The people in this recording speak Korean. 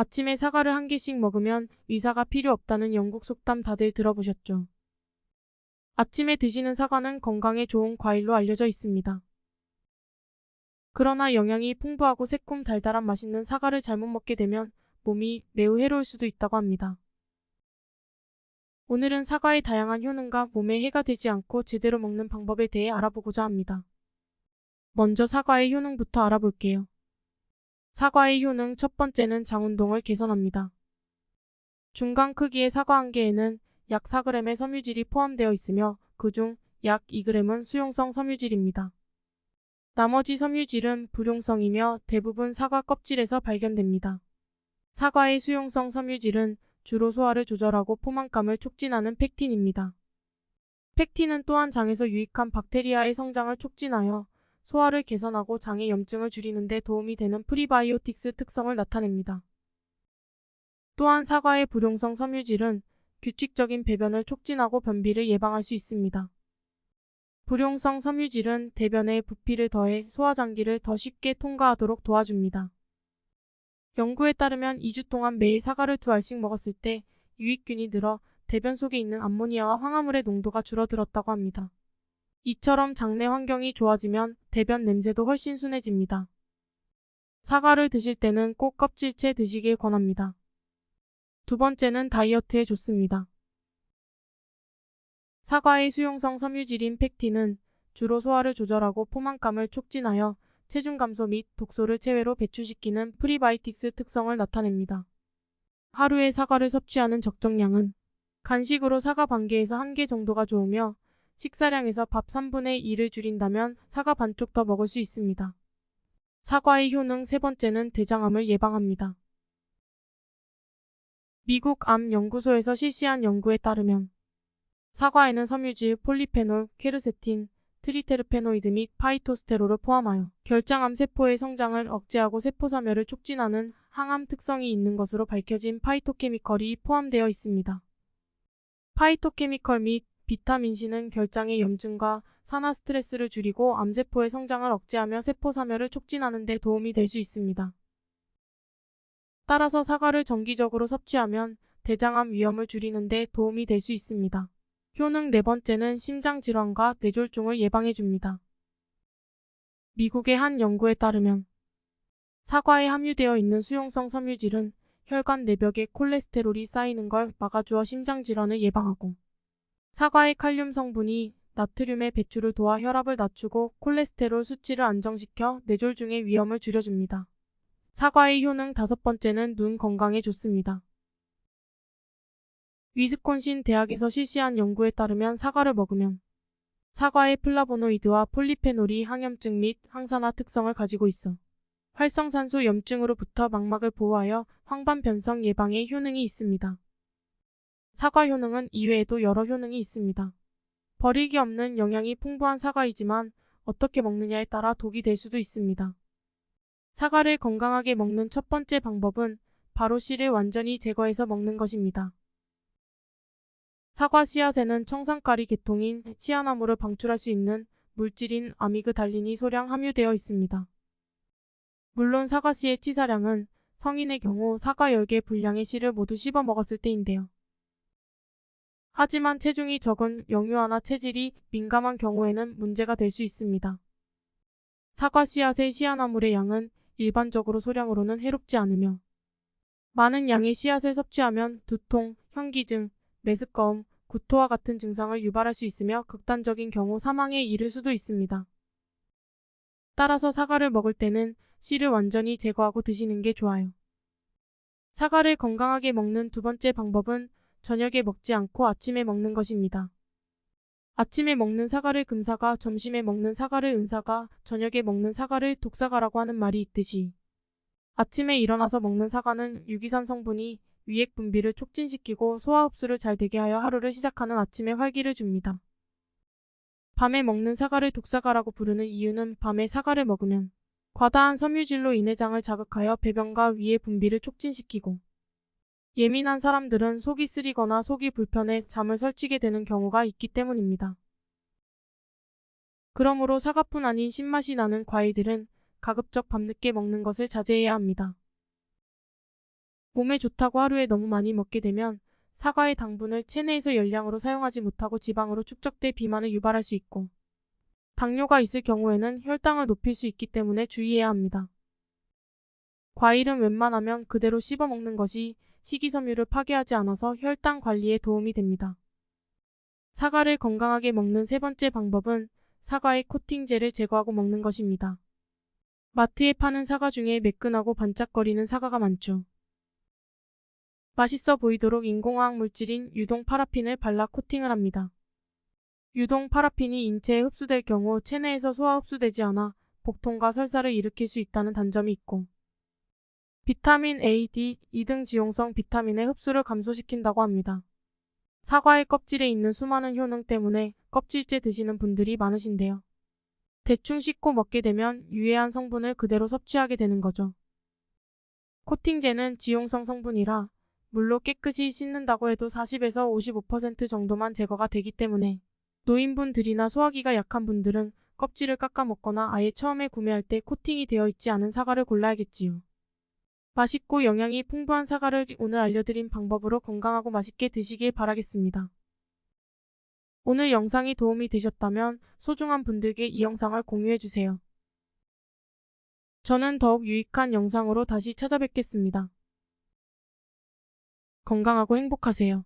아침에 사과를 한 개씩 먹으면 의사가 필요 없다는 영국 속담 다들 들어보셨죠? 아침에 드시는 사과는 건강에 좋은 과일로 알려져 있습니다. 그러나 영양이 풍부하고 새콤 달달한 맛있는 사과를 잘못 먹게 되면 몸이 매우 해로울 수도 있다고 합니다. 오늘은 사과의 다양한 효능과 몸에 해가 되지 않고 제대로 먹는 방법에 대해 알아보고자 합니다. 먼저 사과의 효능부터 알아볼게요. 사과의 효능 첫 번째는 장운동을 개선합니다. 중간 크기의 사과 한 개에는 약 4g의 섬유질이 포함되어 있으며 그중 약 2g은 수용성 섬유질입니다. 나머지 섬유질은 불용성이며 대부분 사과 껍질에서 발견됩니다. 사과의 수용성 섬유질은 주로 소화를 조절하고 포만감을 촉진하는 펙틴입니다. 펙틴은 또한 장에서 유익한 박테리아의 성장을 촉진하여 소화를 개선하고 장의 염증을 줄이는 데 도움이 되는 프리바이오틱스 특성을 나타냅니다. 또한 사과의 불용성 섬유질은 규칙적인 배변을 촉진하고 변비를 예방할 수 있습니다. 불용성 섬유질은 대변에 부피를 더해 소화장기를 더 쉽게 통과하도록 도와줍니다. 연구에 따르면 2주 동안 매일 사과를 두 알씩 먹었을 때 유익균이 늘어 대변 속에 있는 암모니아와 황화물의 농도가 줄어들었다고 합니다. 이처럼 장내 환경이 좋아지면 대변 냄새도 훨씬 순해집니다. 사과를 드실 때는 꼭 껍질째 드시길 권합니다. 두 번째는 다이어트에 좋습니다. 사과의 수용성 섬유질인 펙틴은 주로 소화를 조절하고 포만감을 촉진하여 체중 감소 및 독소를 체외로 배출시키는 프리바이틱스 특성을 나타냅니다. 하루에 사과를 섭취하는 적정량은 간식으로 사과 반개에서 한 개 정도가 좋으며 식사량에서 밥 3분의 2를 줄인다면 사과 반쪽 더 먹을 수 있습니다. 사과의 효능 세 번째는 대장암을 예방합니다. 미국 암 연구소에서 실시한 연구에 따르면 사과에는 섬유질 폴리페놀, 케르세틴, 트리테르페노이드 및 파이토스테롤을 포함하여 결장암 세포의 성장을 억제하고 세포 사멸을 촉진하는 항암 특성이 있는 것으로 밝혀진 파이토케미컬이 포함되어 있습니다. 파이토케미컬 및 비타민C는 결장의 염증과 산화 스트레스를 줄이고 암세포의 성장을 억제하며 세포 사멸을 촉진하는 데 도움이 될 수 있습니다. 따라서 사과를 정기적으로 섭취하면 대장암 위험을 줄이는 데 도움이 될 수 있습니다. 효능 네 번째는 심장 질환과 뇌졸중을 예방해 줍니다. 미국의 한 연구에 따르면 사과에 함유되어 있는 수용성 섬유질은 혈관 내벽에 콜레스테롤이 쌓이는 걸 막아주어 심장 질환을 예방하고 사과의 칼륨 성분이 나트륨의 배출을 도와 혈압을 낮추고 콜레스테롤 수치를 안정시켜 뇌졸중의 위험을 줄여줍니다. 사과의 효능 다섯 번째는 눈 건강에 좋습니다. 위스콘신 대학에서 실시한 연구에 따르면 사과를 먹으면 사과의 플라보노이드와 폴리페놀이 항염증 및 항산화 특성을 가지고 있어 활성산소 염증으로부터 망막을 보호하여 황반 변성 예방에 효능이 있습니다. 사과 효능은 이외에도 여러 효능이 있습니다. 버리기 없는 영양이 풍부한 사과이지만 어떻게 먹느냐에 따라 독이 될 수도 있습니다. 사과를 건강하게 먹는 첫 번째 방법은 바로 씨를 완전히 제거해서 먹는 것입니다. 사과 씨앗에는 청산가리 계통인 치아나무를 방출할 수 있는 물질인 아미그달린이 소량 함유되어 있습니다. 물론 사과 씨의 치사량은 성인의 경우 사과 10개 분량의 씨를 모두 씹어 먹었을 때인데요. 하지만 체중이 적은 영유아나 체질이 민감한 경우에는 문제가 될 수 있습니다. 사과 씨앗의 씨앗나물의 양은 일반적으로 소량으로는 해롭지 않으며 많은 양의 씨앗을 섭취하면 두통, 현기증, 메스꺼움, 구토와 같은 증상을 유발할 수 있으며 극단적인 경우 사망에 이를 수도 있습니다. 따라서 사과를 먹을 때는 씨를 완전히 제거하고 드시는 게 좋아요. 사과를 건강하게 먹는 두 번째 방법은 저녁에 먹지 않고 아침에 먹는 것입니다. 아침에 먹는 사과를 금사가, 점심에 먹는 사과를 은사가, 저녁에 먹는 사과를 독사가라고 하는 말이 있듯이 아침에 일어나서 먹는 사과는 유기산 성분이 위액 분비를 촉진시키고 소화 흡수를 잘 되게 하여 하루를 시작하는 아침에 활기를 줍니다. 밤에 먹는 사과를 독사가라고 부르는 이유는 밤에 사과를 먹으면 과다한 섬유질로 인해 장을 자극하여 배변과 위의 분비를 촉진시키고 예민한 사람들은 속이 쓰리거나 속이 불편해 잠을 설치게 되는 경우가 있기 때문입니다. 그러므로 사과뿐 아닌 신맛이 나는 과일들은 가급적 밤늦게 먹는 것을 자제해야 합니다. 몸에 좋다고 하루에 너무 많이 먹게 되면 사과의 당분을 체내에서 열량으로 사용하지 못하고 지방으로 축적돼 비만을 유발할 수 있고 당뇨가 있을 경우에는 혈당을 높일 수 있기 때문에 주의해야 합니다. 과일은 웬만하면 그대로 씹어 먹는 것이 식이섬유를 파괴하지 않아서 혈당 관리에 도움이 됩니다. 사과를 건강하게 먹는 세 번째 방법은 사과의 코팅제를 제거하고 먹는 것입니다. 마트에 파는 사과 중에 매끈하고 반짝거리는 사과가 많죠. 맛있어 보이도록 인공화학 물질인 유동 파라핀을 발라 코팅을 합니다. 유동 파라핀이 인체에 흡수될 경우 체내에서 소화 흡수되지 않아 복통과 설사를 일으킬 수 있다는 단점이 있고 비타민 A, D, E 등 지용성 비타민의 흡수를 감소시킨다고 합니다. 사과의 껍질에 있는 수많은 효능 때문에 껍질째 드시는 분들이 많으신데요. 대충 씻고 먹게 되면 유해한 성분을 그대로 섭취하게 되는 거죠. 코팅제는 지용성 성분이라 물로 깨끗이 씻는다고 해도 40에서 55% 정도만 제거가 되기 때문에 노인분들이나 소화기가 약한 분들은 껍질을 깎아 먹거나 아예 처음에 구매할 때 코팅이 되어 있지 않은 사과를 골라야겠지요. 맛있고 영양이 풍부한 사과를 오늘 알려드린 방법으로 건강하고 맛있게 드시길 바라겠습니다. 오늘 영상이 도움이 되셨다면 소중한 분들께 이 영상을 공유해주세요. 저는 더욱 유익한 영상으로 다시 찾아뵙겠습니다. 건강하고 행복하세요.